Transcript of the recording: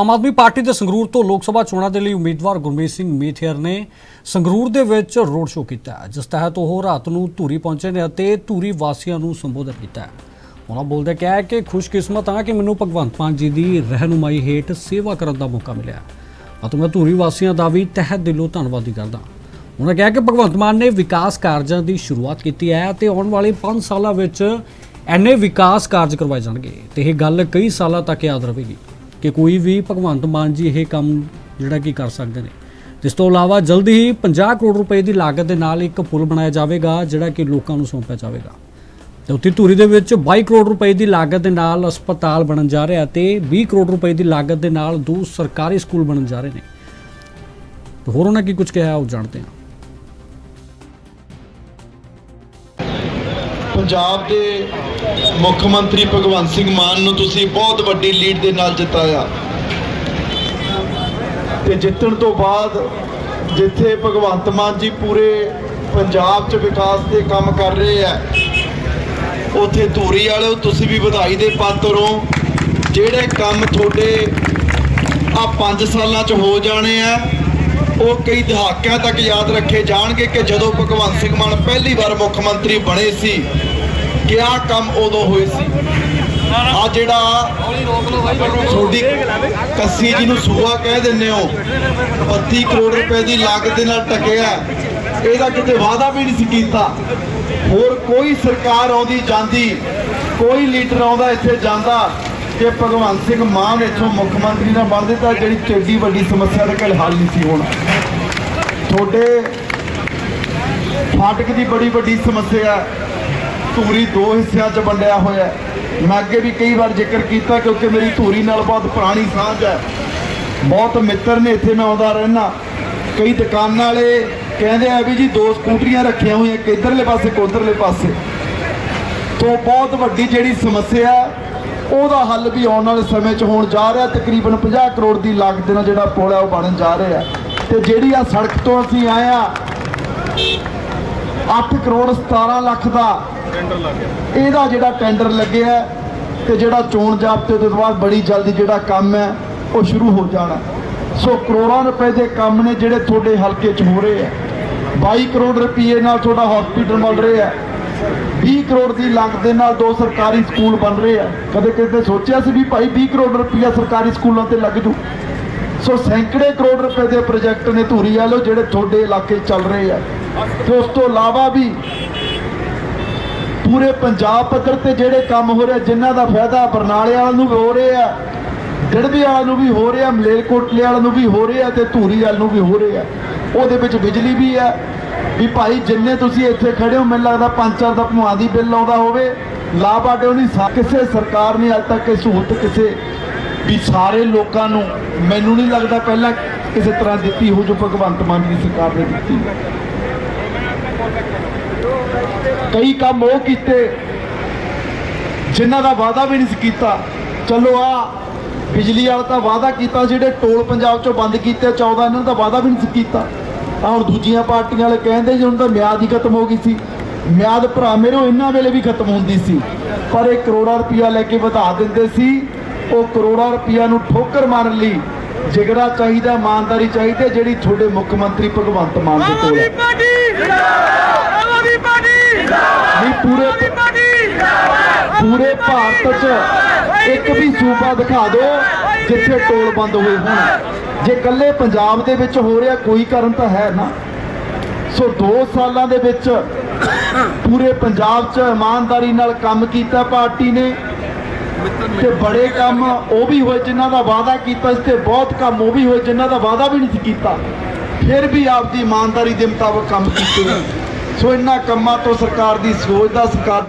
Aam Aadmi party ਦੇ ਸੰਗਰੂਰ ਤੋਂ ਲੋਕ ਸਭਾ ਚੋਣਾਂ ਦੇ ਲਈ ਉਮੀਦਵਾਰ ਗੁਰਮੀਤ ਸਿੰਘ ਮੀਥੇਰ ਨੇ ਸੰਗਰੂਰ ਦੇ ਵਿੱਚ ਰੋਡ ਸ਼ੋਅ ਕੀਤਾ ਜਿਸ ਤਹਿਤ ਉਹ ਰਾਤ ਨੂੰ ਧੂਰੀ ਪਹੁੰਚੇ ਨੇ ਅਤੇ ਧੂਰੀ ਵਾਸੀਆਂ ਨੂੰ ਸੰਬੋਧਨ ਕੀਤਾ ਉਹਨਾਂ ਬੋਲਦੇ ਕਿਹਾ ਕਿ ਖੁਸ਼ਕਿਸਮਤ ਹਾਂ ਕਿ ਮੈਨੂੰ ਭਗਵੰਤ ਮਾਨ ਜੀ ਦੀ ਰਹਿਨੁਮਾਈ ਹੇਠ ਸੇਵਾ ਕਰਨ ਦਾ ਮੌਕਾ ਮਿਲਿਆ। ਅਤੇ ਮੈਂ ਧੂਰੀ ਵਾਸੀਆਂ ਦਾ ਵੀ ਤਹਿ ਦਿਲੋਂ ਧੰਨਵਾਦੀ ਕਰਦਾ ਉਹਨਾਂ ਕਿਹਾ ਕਿ ਭਗਵੰਤ ਮਾਨ ਨੇ ਵਿਕਾਸ ਕਾਰਜਾਂ ਦੀ ਸ਼ੁਰੂਆਤ ਕੀਤੀ ਹੈ ਤੇ ਆਉਣ ਵਾਲੇ 5 ਸਾਲਾਂ ਵਿੱਚ ਐਨੇ ਵਿਕਾਸ ਕਾਰਜ ਕਰਵਾਏ ਜਾਣਗੇ ਤੇ ਇਹ ਗੱਲ ਕਈ ਸਾਲਾਂ ਤੱਕ ਯਾਦ ਰਹੇਗੀ। ਕਿ ਕੋਈ ਵੀ ਭਗਵੰਤ ਮਾਨ ਜੀ ਇਹ ਕੰਮ ਜਿਹੜਾ ਕਿ ਕਰ ਸਕਦੇ ਨੇ। ਇਸ ਤੋਂ ਇਲਾਵਾ ਜਲਦੀ ਹੀ 50 ਕਰੋੜ ਰੁਪਏ ਦੀ ਲਾਗਤ ਦੇ ਨਾਲ ਇੱਕ ਪੁਲ ਬਣਾਇਆ ਜਾਵੇਗਾ, ਜਿਹੜਾ ਕਿ ਲੋਕਾਂ ਨੂੰ ਸੌਂਪਿਆ ਜਾਵੇਗਾ। ਤੇ ਉੱਥੇ ਧੂਰੀ ਦੇ ਵਿੱਚ 22 ਕਰੋੜ ਰੁਪਏ ਦੀ ਲਾਗਤ ਦੇ ਨਾਲ ਹਸਪਤਾਲ ਬਣਨ ਜਾ ਰਿਹਾ ਤੇ 20 ਕਰੋੜ ਰੁਪਏ ਦੀ ਲਾਗਤ ਦੇ ਨਾਲ ਦੋ ਸਰਕਾਰੀ ਸਕੂਲ ਬਣਨ ਜਾ ਰਹੇ ਨੇ। ਤੇ ਹੋਰ ਉਹਨਾਂ ਕੀ ਕੁਝ ਕਿਹਾ ਉਹ ਜਾਣਦੇ ਹਾਂ। ਪੰਜਾਬ ਦੇ ਮੁੱਖ ਮੰਤਰੀ ਭਗਵੰਤ ਸਿੰਘ ਮਾਨ ਨੂੰ ਤੁਸੀਂ ਬਹੁਤ ਵੱਡੀ ਲੀਡ ਦੇ ਨਾਲ ਜਿਤਾਇਆ। ਤੇ ਜਿੱਤਣ ਤੋਂ ਬਾਅਦ ਜਿੱਥੇ ਭਗਵੰਤ ਮਾਨ ਜੀ ਪੂਰੇ ਪੰਜਾਬ 'ਚ ਵਿਕਾਸ ਦੇ ਕੰਮ ਕਰ ਰਹੇ ਆ, ਉਥੇ ਧੂਰੀ ਵਾਲਿਓ ਤੁਸੀਂ ਵੀ ਵਧਾਈ ਦੇ ਪਾਤਰ ਹੋ ਜਿਹੜੇ ਕੰਮ ਤੁਹਾਡੇ ਆ 5 ਸਾਲਾਂ 'ਚ ਹੋ ਜਾਣੇ ਆ, ਉਹ ਕਈ ਦਹਾਕਿਆਂ ਤੱਕ ਯਾਦ ਰੱਖੇ ਜਾਣਗੇ ਕਿ ਜਦੋਂ ਭਗਵੰਤ ਸਿੰਘ ਮਾਨ ਪਹਿਲੀ ਵਾਰ ਮੁੱਖ ਮੰਤਰੀ ਬਣੇ ਸੀ ਕਿਆ ਕੰਮ ਉਦੋਂ ਹੋਏ ਸੀ? ਆ ਜਿਹੜਾ ਤੁਹਾਡੀ ਕੱਸੀ ਜੀ ਨੂੰ ਸੂਆ ਕਹਿ ਦਿੰਦੇ ਹੋ 32 ਕਰੋੜ ਰੁਪਏ ਦੀ ਲਾਗਤ ਦੇ ਨਾਲ ਟਕਿਆ। ਇਹਦਾ ਕਿਤੇ ਵਾਅਦਾ ਵੀ ਨਹੀਂ ਸੀ ਕੀਤਾ। ਹੋਰ ਕੋਈ ਸਰਕਾਰ ਆਉਂਦੀ ਜਾਂਦੀ, ਕੋਈ ਲੀਡਰ ਆਉਂਦਾ ਇੱਥੇ ਜਾਂਦਾ ਕਿ ਭਗਵੰਤ ਸਿੰਘ ਮਾਨ ਇੱਥੋਂ ਮੁੱਖ ਮੰਤਰੀ ਨਾਲ ਬਣ ਦਿੱਤਾ, ਜਿਹੜੀ ਚੇਡੀ ਵੱਡੀ ਸਮੱਸਿਆ ਦਾ ਕੋਈ ਹੱਲ ਨਹੀਂ ਸੀ ਹੋਣਾ। ਤੁਹਾਡੇ ਫਾਟਕ ਦੀ ਬੜੀ ਵੱਡੀ ਸਮੱਸਿਆ ਧੂਰੀ ਦੋ ਹਿੱਸਿਆਂ 'ਚ ਵੰਡਿਆ ਹੋਇਆ ਹੈ। ਮੈਂ ਅੱਗੇ ਵੀ ਕਈ ਵਾਰ ਜ਼ਿਕਰ ਕੀਤਾ ਕਿਉਂਕਿ ਮੇਰੀ ਧੂਰੀ ਨਾਲ ਬਹੁਤ ਪੁਰਾਣੀ ਸਾਂਝ ਹੈ। ਬਹੁਤ ਮਿੱਤਰ ਨੇ, ਇੱਥੇ ਮੈਂ ਆਉਂਦਾ ਰਹਿਣਾ ਕਈ ਦੁਕਾਨਾਂ ਵਾਲੇ ਕਹਿੰਦੇ ਆ ਵੀ ਜੀ ਦੋ ਸਕੂਟਰੀਆਂ ਰੱਖੀਆਂ ਹੋਈਆਂ, ਇੱਕ ਪਾਸੇ ਇੱਕ ਪਾਸੇ। ਤੋਂ ਬਹੁਤ ਵੱਡੀ ਜਿਹੜੀ ਸਮੱਸਿਆ ਉਹਦਾ ਹੱਲ ਵੀ ਆਉਣ ਵਾਲੇ ਸਮੇਂ 'ਚ ਹੋਣ ਜਾ ਰਿਹਾ। ਤਕਰੀਬਨ 50 ਕਰੋੜ ਦੀ ਲਾਗਤ ਨਾਲ ਜਿਹੜਾ ਪੁਲ ਹੈ, ਉਹ ਬਣਨ ਜਾ ਰਿਹਾ ਤੇ ਜਿਹੜੀ ਆ ਸੜਕ ਤੋਂ ਅਸੀਂ ਆਏ ਆ 8 ਕਰੋੜ 17 ਲੱਖ ਦਾ ਇਹਦਾ ਜਿਹੜਾ ਟੈਂਡਰ ਲੱਗਿਆ ਹੈ ਤੇ ਜਿਹੜਾ ਚੋਣ ਜਾਬਤੇ ਤੋਂ ਬਾਅਦ ਬੜੀ ਜਲਦੀ ਜਿਹੜਾ ਕੰਮ ਹੈ, ਉਹ ਸ਼ੁਰੂ ਹੋ ਜਾਣਾ। ਸੋ ਕਰੋੜਾਂ ਰੁਪਏ ਦੇ ਕੰਮ ਨੇ ਜਿਹੜੇ ਤੁਹਾਡੇ ਹਲਕੇ 'ਚ ਹੋ ਰਹੇ ਆ 22 ਕਰੋੜ ਰੁਪਏ ਨਾਲ ਤੁਹਾਡਾ ਹਸਪੀਟਲ ਬਣ ਰਿਹਾ ਹੈ। 20 ਕਰੋੜ ਦੀ ਲਾਗਤ ਦੇ ਨਾਲ ਦੋ ਸਰਕਾਰੀ ਸਕੂਲ ਬਣ ਰਹੇ ਆ ਕਦੇ ਕਿਸੇ ਸੋਚਿਆ ਸੀ ਵੀ ਭਾਈ 20 ਕਰੋੜ ਰੁਪਇਆ ਸਰਕਾਰੀ ਸਕੂਲਾਂ ਤੇ ਲੱਗ ਜੂ? ਸੋ ਸੈਂਕੜੇ ਕਰੋੜ ਰੁਪਏ ਦੇ ਪ੍ਰੋਜੈਕਟ ਨੇ ਧੂਰੀ ਵਾਲੋ ਜਿਹੜੇ ਤੁਹਾਡੇ ਇਲਾਕੇ ਚੱਲ ਰਹੇ ਆ ਤੇ ਉਸ ਤੋਂ ਇਲਾਵਾ ਵੀ ਪੂਰੇ ਪੰਜਾਬ ਪੱਧਰ ਤੇ ਜਿਹੜੇ ਕੰਮ ਹੋ ਰਹੇ, ਜਿਨ੍ਹਾਂ ਦਾ ਫਾਇਦਾ ਬਰਨਾਲੇ ਵਾਲਿਆਂ ਨੂੰ ਵੀ ਹੋ ਰਿਹਾ, ਡੜਬੀ ਵਾਲਿਆਂ ਨੂੰ ਵੀ ਹੋ ਰਿਹਾ ਮਲੇਰਕੋਟਲੇ ਵਾਲਿਆਂ ਨੂੰ ਵੀ ਹੋ ਰਿਹਾ ਤੇ ਧੂਰੀ ਵਾਲ ਨੂੰ ਵੀ ਹੋ ਰਿਹਾ। ਉਹਦੇ ਵਿੱਚ ਬਿਜਲੀ ਵੀ ਹੈ। ਵੀ ਭਾਈ, ਜਿੰਨੇ ਤੁਸੀਂ ਇੱਥੇ ਖੜੇ ਹੋ, ਮੈਨੂੰ ਲੱਗਦਾ ਪੰਜ ਚਾਰ ਦਾ ਭਵਾਂ ਦੀ ਬਿੱਲ ਆਉਂਦਾ ਹੋਵੇ। ਲਾਭਾਟੇ ਨਹੀਂ, ਸਾ- ਕਿਸੇ ਸਰਕਾਰ ਨੇ ਅੱਜ ਤੱਕ ਇਹ ਸਹੂਲਤ ਕਿਸੇ ਵੀ ਸਾਰੇ ਲੋਕਾਂ ਨੂੰ ਮੈਨੂੰ ਨਹੀਂ ਲੱਗਦਾ ਪਹਿਲਾਂ ਕਿਸੇ ਤਰ੍ਹਾਂ ਦਿੱਤੀ ਹੋ ਜੋ ਭਗਵੰਤ ਮਾਨ ਦੀ ਸਰਕਾਰ ਨੇ ਦਿੱਤੀ। ਕਈ ਕੰਮ ਉਹ ਕੀਤੇ ਜਿਨ੍ਹਾਂ ਦਾ ਵਾਅਦਾ ਵੀ ਨਹੀਂ ਸੀ ਕੀਤਾ। ਚਲੋ ਆ ਬਿਜਲੀ ਵਾਲਾ ਤਾਂ ਵਾਅਦਾ ਕੀਤਾ, ਜਿਹੜੇ ਟੋਲ ਪੰਜਾਬ ਚੋਂ ਬੰਦ ਕੀਤੇ 14 ਇਹਨਾਂ ਦਾ ਵਾਅਦਾ ਵੀ ਨਹੀਂ ਸੀ ਕੀਤਾ। ਆ ਹੁਣ ਦੂਜੀਆਂ ਪਾਰਟੀਆਂ ਵਾਲੇ ਕਹਿੰਦੇ ਜੀ ਉਹਨਾਂ ਦਾ ਮਿਆਦ ਹੀ ਖਤਮ ਹੋ ਗਈ ਸੀ। ਮਿਆਦ ਭਰਾ ਮੇਰੇ ਇਹਨਾਂ ਵੇਲੇ ਵੀ ਖਤਮ ਹੁੰਦੀ ਸੀ। ਪਰ ਇਹ ਕਰੋੜਾਂ ਰੁਪਇਆ ਲੈ ਕੇ ਵਧਾ ਦਿੰਦੇ ਸੀ। ਉਹ ਕਰੋੜਾਂ ਰੁਪਇਆ ਨੂੰ ਠੋਕਰ ਮਾਰਨ ਲਈ ਜਿਗਰਾ ਚਾਹੀਦਾ, ਇਮਾਨਦਾਰੀ ਚਾਹੀਦੀ ਜਿਹੜੀ ਤੁਹਾਡੇ ਮੁੱਖ ਮੰਤਰੀ ਭਗਵੰਤ ਮਾਨ ਦੇ ਕੋਲ ਹੈ ਨਹੀਂ ਪੂਰੇ ਪੂਰੇ ਭਾਰਤ 'ਚ ਇੱਕ ਵੀ ਸੂਬਾ ਦਿਖਾ ਦਿਓ ਜਿੱਥੇ ਟੋਲ ਬੰਦ ਹੋਏ ਹੋਣ। ਜੇ ਇਕੱਲੇ ਪੰਜਾਬ ਦੇ ਵਿੱਚ ਹੋ ਰਿਹਾ ਕੋਈ ਕਾਰਨ ਤਾਂ ਹੈ ਨਾ। ਸੋ 2 ਸਾਲਾਂ ਦੇ ਵਿੱਚ ਪੂਰੇ ਪੰਜਾਬ 'ਚ ਇਮਾਨਦਾਰੀ ਨਾਲ ਕੰਮ ਕੀਤਾ ਪਾਰਟੀ ਨੇ ਤੇ ਬੜੇ ਕੰਮ ਉਹ ਵੀ ਹੋਏ ਜਿਨ੍ਹਾਂ ਦਾ ਵਾਅਦਾ ਕੀਤਾ ਸੀ ਤੇ ਬਹੁਤ ਕੰਮ ਉਹ ਵੀ ਹੋਏ ਜਿਨ੍ਹਾਂ ਦਾ ਵਾਅਦਾ ਵੀ ਨਹੀਂ ਸੀ ਕੀਤਾ। ਫਿਰ ਵੀ ਆਪਦੀ ਇਮਾਨਦਾਰੀ ਦੇ ਮੁਤਾਬਕ ਕੰਮ ਕੀਤੇ। ਸੋ ਇਹਨਾਂ ਕੰਮਾਂ ਤੋਂ ਸਰਕਾਰ ਦੀ ਸੋਚ ਦਾ ਸਰਕਾਰ